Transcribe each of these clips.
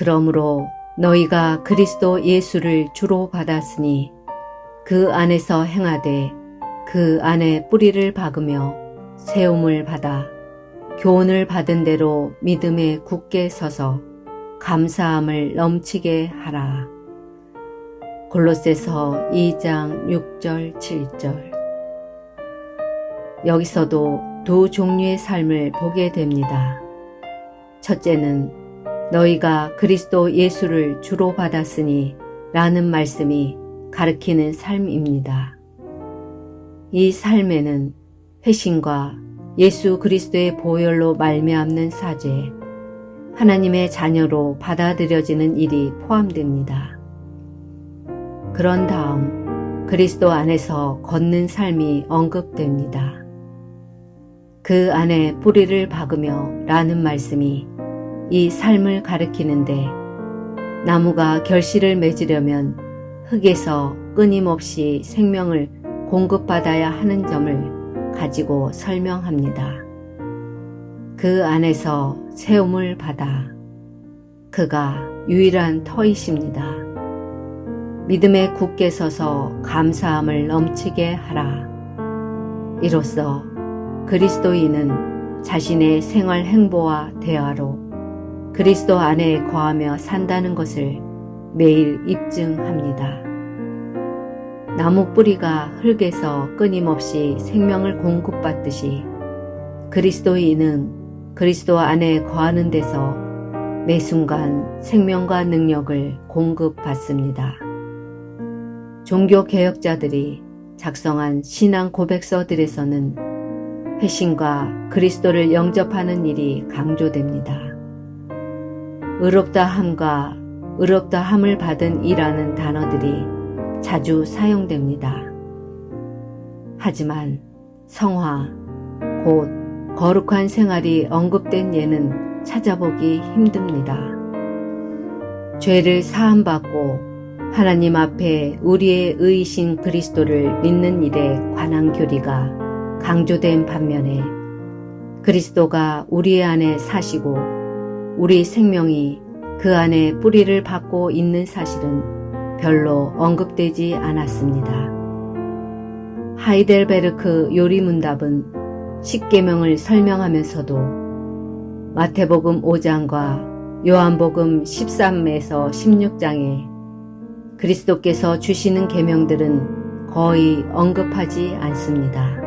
그러므로 너희가 그리스도 예수를 주로 받았으니 그 안에서 행하되 그 안에 뿌리를 박으며 세움을 받아 교훈을 받은 대로 믿음에 굳게 서서 감사함을 넘치게 하라. 골로새서 2장 6절 7절 여기서도 두 종류의 삶을 보게 됩니다. 첫째는 너희가 그리스도 예수를 주로 받았으니 라는 말씀이 가르키는 삶입니다. 이 삶에는 회심과 예수 그리스도의 보혈로 말미암는 사죄, 하나님의 자녀로 받아들여지는 일이 포함됩니다. 그런 다음 그리스도 안에서 걷는 삶이 언급됩니다. 그 안에 뿌리를 박으며 라는 말씀이 이 삶을 가리키는데 나무가 결실을 맺으려면 흙에서 끊임없이 생명을 공급받아야 하는 점을 가지고 설명합니다. 그 안에서 세움을 받아 그가 유일한 터이십니다. 믿음에 굳게 서서 감사함을 넘치게 하라. 이로써 그리스도인은 자신의 생활 행보와 대화로 그리스도 안에 거하며 산다는 것을 매일 입증합니다. 나무 뿌리가 흙에서 끊임없이 생명을 공급받듯이 그리스도인은 그리스도 안에 거하는 데서 매 순간 생명과 능력을 공급받습니다. 종교 개혁자들이 작성한 신앙 고백서들에서는 회심과 그리스도를 영접하는 일이 강조됩니다. 의롭다 함과 의롭다 함을 받은 이라는 단어들이 자주 사용됩니다. 하지만 성화, 곧 거룩한 생활이 언급된 예는 찾아보기 힘듭니다. 죄를 사함받고 하나님 앞에 우리의 의이신 그리스도를 믿는 일에 관한 교리가 강조된 반면에 그리스도가 우리 안에 사시고 우리 생명이 그 안에 뿌리를 받고 있는 사실은 별로 언급되지 않았습니다. 하이델베르크 요리문답은 십계명을 설명하면서도 마태복음 5장과 요한복음 13에서 16장에 그리스도께서 주시는 계명들은 거의 언급하지 않습니다.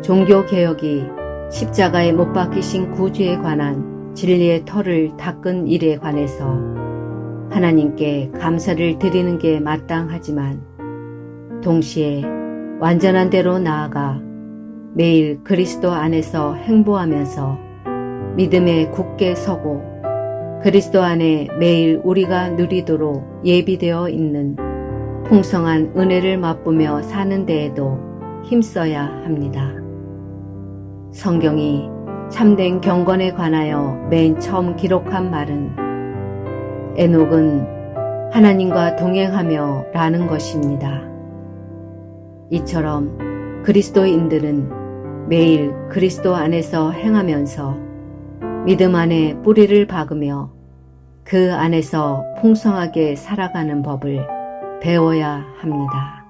종교 개혁이 십자가에 못 박히신 구주에 관한 진리의 털을 닦은 일에 관해서 하나님께 감사를 드리는 게 마땅하지만 동시에 완전한 대로 나아가 매일 그리스도 안에서 행보하면서 믿음에 굳게 서고 그리스도 안에 매일 우리가 누리도록 예비되어 있는 풍성한 은혜를 맛보며 사는 데에도 힘써야 합니다. 성경이 참된 경건에 관하여 맨 처음 기록한 말은 에녹은 하나님과 동행하며 라는 것입니다. 이처럼 그리스도인들은 매일 그리스도 안에서 행하면서 믿음 안에 뿌리를 박으며 그 안에서 풍성하게 살아가는 법을 배워야 합니다.